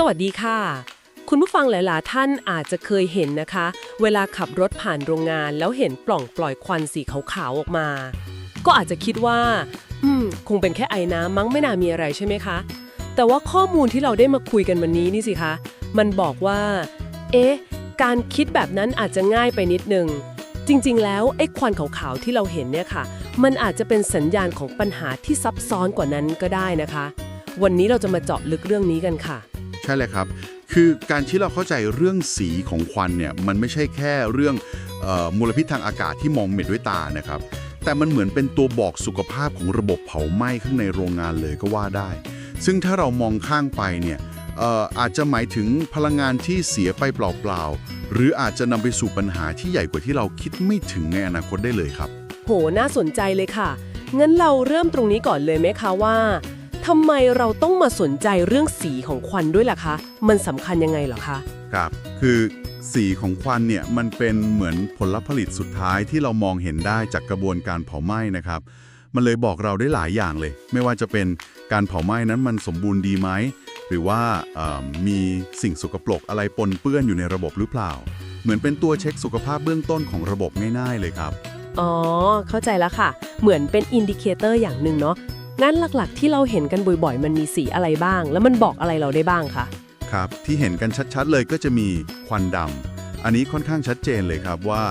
สวัสดีค่ะ คุณผู้ฟังหลาย ๆ ท่านอาจจะเคยเห็นนะคะ เวลาขับรถผ่านโรงงานแล้วเห็นปล่องปล่อยควันสีขาวๆออกมา ก็อาจจะคิดว่า อืม คงเป็นแค่ไอ้น้ำมั้งไม่น่ามีอะไรใช่ไหมคะ แต่ว่าข้อมูลที่เราได้มาคุยกันวันนี้นี่สิคะ มันบอกว่า เอ๊ะ การคิดแบบนั้นอาจจะง่ายไปนิดนึง จริง ๆ แล้วไอ้ควันขาวๆที่เราเห็นเนี่ยค่ะ มันอาจจะเป็นสัญญาณของปัญหาที่ซับซ้อนกว่านั้นก็ได้นะคะ วันนี้เราจะมาเจาะลึกเรื่องนี้กันค่ะ ช่เลยครับ คือการที่เราเข้าใจเรื่องสีของควันเนี่ยมันไม่ใช่แค่เรื่องออมลพิษทางอากาศที่มองเห็นด้วยตานะครับ แต่มันเหมือนเป็นตัวบอกสุขภาพของระบบเผาไหม้ข้างในโรงงานเลยก็ว่าได้ ซึ่งถ้าเรามองข้างไปเนี่ยอออาจจะหมายถึงพลังงานที่เสียไปเปล่าๆ หรืออาจจะนำไปสู่ปัญหาที่ใหญ่กว่าที่เราคิดไม่ถึงในอนาคตได้เลยครับ โห น่าสนใจเลยค่ะ งั้นเราเริ่มตรงนี้ก่อนเลยไหมคะว่า ทำไมเราต้องมาสนใจเรื่องสีของควันด้วยล่ะคะ มันสำคัญยังไงเหรอคะ ครับ คือสีของควันเนี่ยมันเป็นเหมือนผลผลิตสุดท้ายที่เรามองเห็นได้จากกระบวนการเผาไหม้นะครับ มันเลยบอกเราได้หลายอย่างเลย ไม่ว่าจะเป็นการเผาไหม้นั้นมันสมบูรณ์ดีไหม หรือว่าเอ่อมีสิ่งสกปรกอะไรปนเปื้อนอยู่ในระบบหรือเปล่า เหมือนเป็นตัวเช็คสุขภาพเบื้องต้นของระบบง่ายๆเลยครับ อ๋อ เข้าใจแล้วค่ะ เหมือนเป็นอินดิเคเตอร์อย่างหนึ่งเนาะ งั้นหลักๆ ที่เราเห็นกันบ่อยๆ มันมีสีอะไรบ้าง แล้วมันบอกอะไรเราได้บ้างคะ ครับ ที่เห็นกันชัดๆเลยก็จะมีควันดำอันนี้ค่อนข้างชัดเจนเลยครับว่า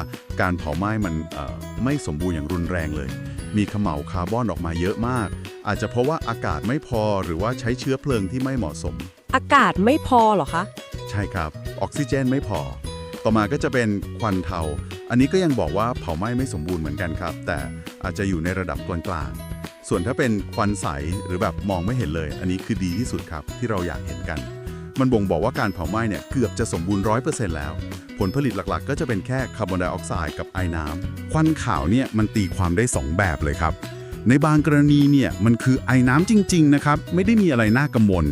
การเผาไหม้มันเอ่อไม่สมบูรณ์อย่างรุนแรงเลย มีเขม่าวคาร์บอนออกมาเยอะมาก อาจจะเพราะว่าอากาศไม่พอหรือว่าใช้เชื้อเพลิงที่ไม่เหมาะสม อากาศไม่พอเหรอคะ ใช่ครับ ออกซิเจนไม่พอ ต่อมาก็จะเป็นควันเทา อันนี้ก็ยังบอกว่าเผาไหม้ไม่สมบูรณ์เหมือนกันครับ แต่อาจจะอยู่ในระดับกลางๆส่วนถ้าเป็นควันใสหรือแบบมองไม่เห็นเลย อันนี้คือดีที่สุดครับที่เราอยากเห็นกัน มันบ่งบอกว่าการเผาไหม้เนี่ยเกือบจะสมบูรณ์ร้อยเปอร์เซ็นต์แล้ว ผลผลิตหลักๆ ก็จะเป็นแค่คาร์บอนไดออกไซด์กับไอน้ำควันขาวเนี่ยมันตีความได้ 2 แบบเลยครับในบางกรณีเนี่ยมันคือไอน้ำจริง ๆ นะครับ ไม่ได้มีอะไรน่ากังวล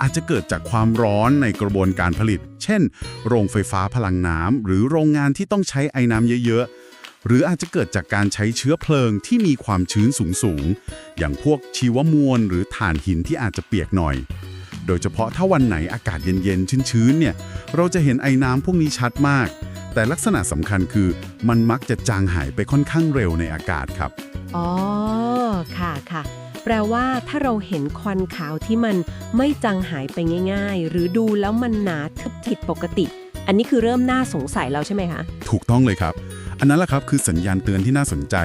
อาจจะเกิดจากความร้อนในกระบวนการผลิต เช่น โรงไฟฟ้าพลังน้ำหรือโรงงานที่ต้องใช้ไอน้ำเยอะๆ หรืออาจจะเกิดจากการใช้เชื้อเพลิงที่มีความชื้นสูงๆ อย่างพวกชีวมวลหรือถ่านหินที่อาจจะเปียกหน่อย โดยเฉพาะถ้าวันไหนอากาศเย็นๆ ชื้นๆ เนี่ย เราจะเห็นไอน้ำพวกนี้ชัดมาก แต่ลักษณะสำคัญคือมันมักจะจางหายไปค่อนข้างเร็วในอากาศครับ อ๋อ ค่ะค่ะ แปลว่าถ้าเราเห็นควันขาวที่มันไม่จางหายไปง่าย ๆ หรือดูแล้วมันหนาทึบผิดปกติ อันนี้คือเริ่มน่าสงสัยแล้วใช่ไหมคะ ถูกต้องเลยครับ อันนั้นแหละครับคือสัญญาณเตือนที่น่าสนใจ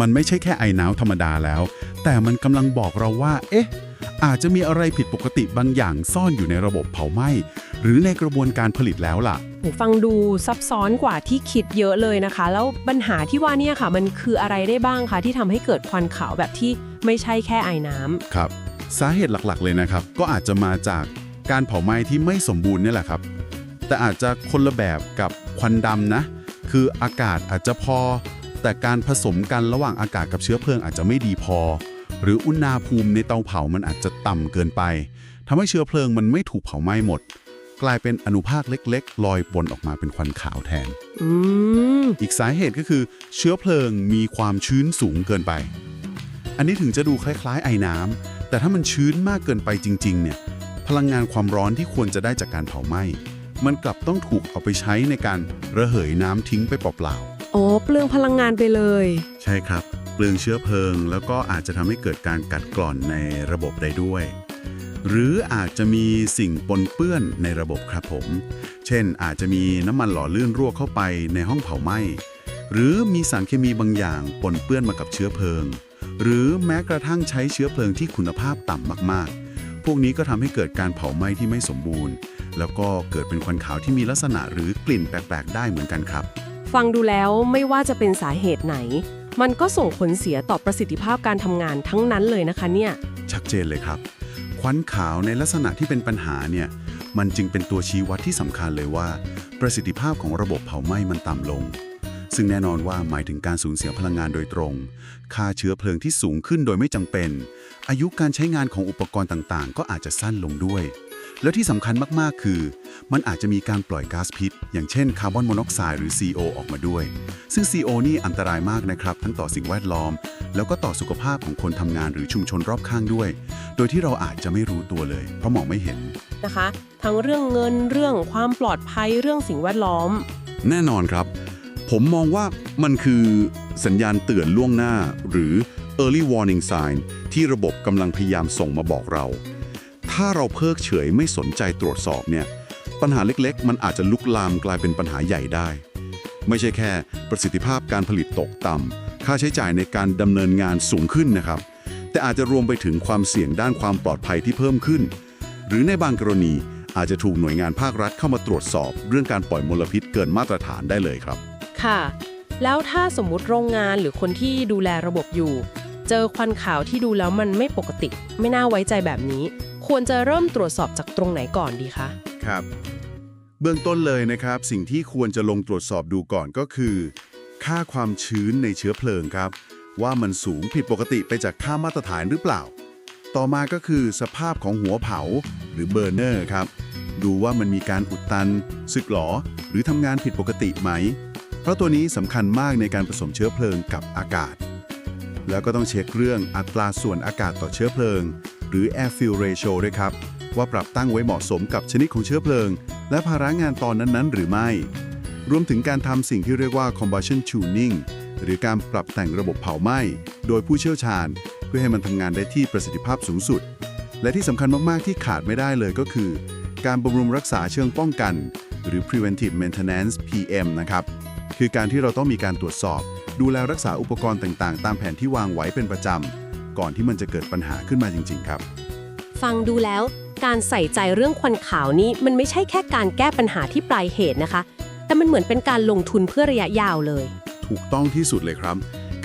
มันไม่ใช่แค่ไอน้ำธรรมดาแล้ว แต่มันกำลังบอกเราว่า เอ๊ะ อาจจะมีอะไรผิดปกติบางอย่างซ่อนอยู่ในระบบเผาไหม้หรือในกระบวนการผลิตแล้วล่ะ โหฟังดูซับซ้อนกว่าที่คิดเยอะเลยนะคะ แล้วปัญหาที่ว่าเนี่ยค่ะ มันคืออะไรได้บ้างคะที่ทำให้เกิดควันขาวแบบที่ ไม่ใช่แค่ไอน้ำครับ สาเหตุหลักๆ เลยนะครับ ก็อาจจะมาจากการเผาไหม้ที่ไม่สมบูรณ์เนี่ยแหละครับ แต่อาจจะคนละแบบกับควันดำนะ คืออากาศอาจจะพอ แต่การผสมกันระหว่างอากาศกับเชื้อเพลิงอาจจะไม่ดีพอ หรืออุณหภูมิในเตาเผามันอาจจะต่ำเกินไปทำให้เชื้อเพลิงมันไม่ถูกเผาไหม้หมด กลายเป็นอนุภาคเล็ก ๆ ลอยปนออกมาเป็นควันขาวแทนอืมอีกสาเหตุก็คือ เชื้อเพลิงมีความชื้นสูงเกินไป อันนี้ถึงจะดูคล้ายๆไอ้น้ำแต่ถ้ามันชื้นมากเกินไปจริงๆเนี่ยพลังงานความร้อนที่ควรจะได้จากการเผาไหม้มันกลับต้องถูกเอาไปใช้ในการระเหยน้ำทิ้งไปเปล่าอ๋อเปลืองพลังงานไปเลยๆใช่ครับ เปลืองเชื้อเพลิง แล้วก็อาจจะทำให้เกิดการกัดกร่อนในระบบได้ด้วย หรืออาจจะมีสิ่งปนเปื้อนในระบบครับผม เช่น อาจจะมีน้ำมันหล่อลื่นรั่วเข้าไปในห้องเผาไหม้หรือมีสารเคมีบางอย่างปนเปื้อนมากับเชื้อเพลิง หรือแม้กระทั่งใช้เชื้อเพลิงที่คุณภาพต่ำมากๆ พวกนี้ก็ทำให้เกิดการเผาไหม้ที่ไม่สมบูรณ์ แล้วก็เกิดเป็นควันขาวที่มีลักษณะหรือกลิ่นแปลกๆ ได้เหมือนกันครับ ฟังดูแล้วไม่ว่าจะเป็นสาเหตุไหน มันก็ส่งผลเสียต่อประสิทธิภาพการทำงานทั้งนั้นเลยนะคะเนี่ย ชัดเจนเลยครับ ควันขาวในลักษณะที่เป็นปัญหาเนี่ย มันจึงเป็นตัวชี้วัดที่สำคัญเลยว่า ประสิทธิภาพของระบบเผาไหม้มันต่ำลง ซึ่งแน่นอนว่าหมายถึงการสูญเสียพลังงานโดยตรง ค่าเชื้อเพลิงที่สูงขึ้นโดยไม่จำเป็น อายุการใช้งานของอุปกรณ์ต่างๆ ก็อาจจะสั้นลงด้วย แล้วที่สำคัญมากๆ คือ มันอาจจะมีการปล่อยก๊าซพิษ อย่างเช่นคาร์บอนมอนอกไซด์หรือ CO ออกมาด้วย ซึ่ง CO นี่อันตรายมากนะครับ ทั้งต่อสิ่งแวดล้อม แล้วก็ต่อสุขภาพของคนทำงานหรือชุมชนรอบข้างด้วย โดยที่เราอาจจะไม่รู้ตัวเลย เพราะมองไม่เห็นนะคะ ทั้งเรื่องเงินเรื่องความปลอดภัยเรื่องสิ่งแวดล้อม แน่นอนครับ ผมมองว่ามันคือสัญญาณเตือนล่วงหน้า หรือ early warning sign ที่ระบบกำลังพยายามส่งมาบอกเรา ถ้าเราเพิกเฉยไม่สนใจตรวจสอบเนี่ย ปัญหาเล็กๆ มันอาจจะลุกลามกลายเป็นปัญหาใหญ่ได้ ไม่ใช่แค่ประสิทธิภาพการผลิตตกต่ำ ค่าใช้จ่ายในการดำเนินงานสูงขึ้นนะครับ แต่อาจจะรวมไปถึงความเสี่ยงด้านความปลอดภัยที่เพิ่มขึ้น หรือในบางกรณีอาจจะถูกหน่วยงานภาครัฐเข้ามาตรวจสอบ เรื่องการปล่อยมลพิษเกินมาตรฐานได้เลยครับ ค่ะ แล้วถ้าสมมุติโรงงานหรือคนที่ดูแลระบบอยู่ เจอควันขาวที่ดูแล้วมันไม่ปกติ ไม่น่าไว้ใจแบบนี้ ควรจะเริ่มตรวจสอบจากตรงไหนก่อนดีคะครับ เบื้องต้นเลยนะครับ สิ่งที่ควรจะลงตรวจสอบดูก่อนก็คือ ค่าความชื้นในเชื้อเพลิงครับ ว่ามันสูงผิดปกติไปจากค่ามาตรฐานหรือเปล่า ต่อมาก็คือสภาพของหัวเผาหรือเบอร์เนอร์ครับดูว่ามันมีการอุดตัน สึกหรอ หรือทำงานผิดปกติไหม เพราะตัวนี้สำคัญมากในการผสมเชื้อเพลิงกับอากาศ แล้วก็ต้องเช็คเรื่องอัตราส่วนอากาศต่อเชื้อเพลิง หรือ air fuel ratio ด้วยครับ ว่าปรับตั้งไว้เหมาะสมกับชนิดของเชื้อเพลิง และภาระงานตอนนั้นๆ หรือไม่ รวมถึงการทำสิ่งที่เรียกว่า combustion tuning หรือการปรับแต่งระบบเผาไหม้ โดยผู้เชี่ยวชาญ เพื่อให้มันทำงานได้ที่ประสิทธิภาพสูงสุด และที่สำคัญมากๆที่ขาดไม่ได้เลยก็คือ การบำรุงรักษาเชิงป้องกัน หรือ preventive maintenance PM นะครับ คือการที่เราต้องมีการตรวจสอบ ดูแลรักษาอุปกรณ์ต่างๆ ตามแผนที่วางไว้เป็นประจำ ก่อนที่มันจะเกิดปัญหาขึ้นมาจริง ๆ ครับ ฟังดูแล้ว การใส่ใจเรื่องควันขาวนี้มันไม่ใช่แค่การแก้ปัญหาที่ปลายเหตุนะคะ แต่มันเหมือนเป็นการลงทุนเพื่อระยะยาวเลย ถูกต้องที่สุดเลยครับ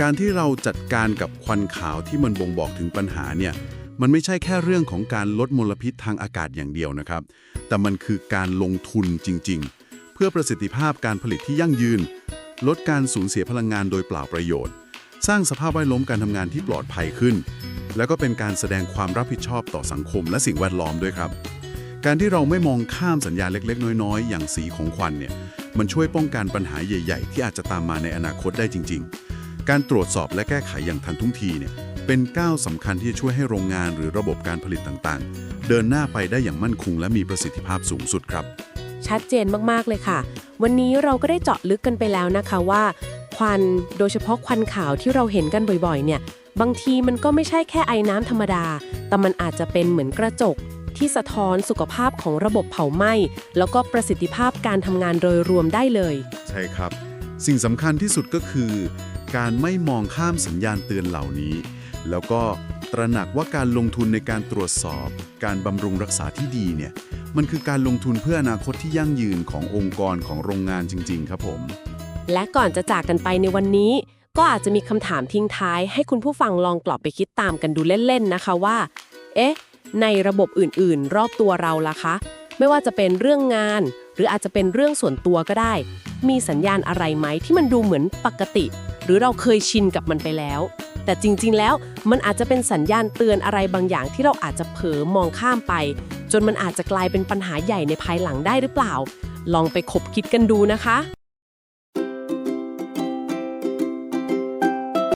การที่เราจัดการกับควันขาวที่มันบ่งบอกถึงปัญหาเนี่ยมันไม่ใช่แค่เรื่องของการลดมลพิษทางอากาศอย่างเดียวนะครับ แต่มันคือการลงทุนจริง ๆ เพื่อประสิทธิภาพการผลิตที่ยั่งยืน ลดการสูญเสียพลังงานโดยเปล่าประโยชน์ สร้างสภาพแวดล้อมการทำงานที่ปลอดภัยขึ้น แล้วก็เป็นการแสดงความรับผิดชอบต่อสังคมและสิ่งแวดล้อมด้วยครับ การที่เราไม่มองข้ามสัญญาณเล็กๆ น้อยๆ อย่างสีของควันเนี่ยมันช่วยป้องกันปัญหาใหญ่ๆ ที่อาจจะตามมาในอนาคตได้จริง ๆ การตรวจสอบและแก้ไขอย่างทันท่วงทีเนี่ยเป็นก้าวสำคัญที่จะช่วยให้โรงงานหรือระบบการผลิตต่างๆ เดินหน้าไปได้อย่างมั่นคงและมีประสิทธิภาพสูงสุดครับ ชัดเจนมากๆเลยค่ะ วันนี้เราก็ได้เจาะลึกกันไปแล้วนะคะว่า ควันโดยเฉพาะควันขาวที่เราเห็นกันบ่อยๆ เนี่ย บางทีมันก็ไม่ใช่แค่ไอ้น้ำธรรมดา แต่มันอาจจะเป็นเหมือนกระจก ที่สะท้อนสุขภาพของระบบเผาไหม้แล้วก็ประสิทธิภาพการทำงานโดยรวมได้เลย ใช่ครับ สิ่งสำคัญที่สุดก็คือ การไม่มองข้ามสัญญาณเตือนเหล่านี้ แล้วก็ตระหนักว่าการลงทุนในการตรวจสอบ การบำรุงรักษาที่ดีเนี่ย มันคือการลงทุนเพื่ออนาคตที่ยั่งยืนขององค์กรของโรงงานจริง ๆ ครับผม และก่อนจะจากกันไปในวันนี้ ก็อาจจะมีคำถามทิ้งท้าย ให้คุณผู้ฟังลองกลับไปคิดตามกันดูเล่นๆนะคะว่า เอ๊ะ ในระบบอื่นๆ รอบตัวเราล่ะคะ ไม่ว่าจะเป็นเรื่องงาน หรืออาจจะเป็นเรื่องส่วนตัวก็ได้ มีสัญญาณอะไรไหมที่มันดูเหมือนปกติ หรือเราเคยชินกับมันไปแล้ว แต่จริงๆ แล้วมันอาจจะเป็นสัญญาณเตือนอะไรบางอย่างที่เราอาจจะเผลอมองข้ามไป จนมันอาจจะกลายเป็นปัญหาใหญ่ในภายหลังได้หรือเปล่า ลองไปคบคิดกันดูนะคะ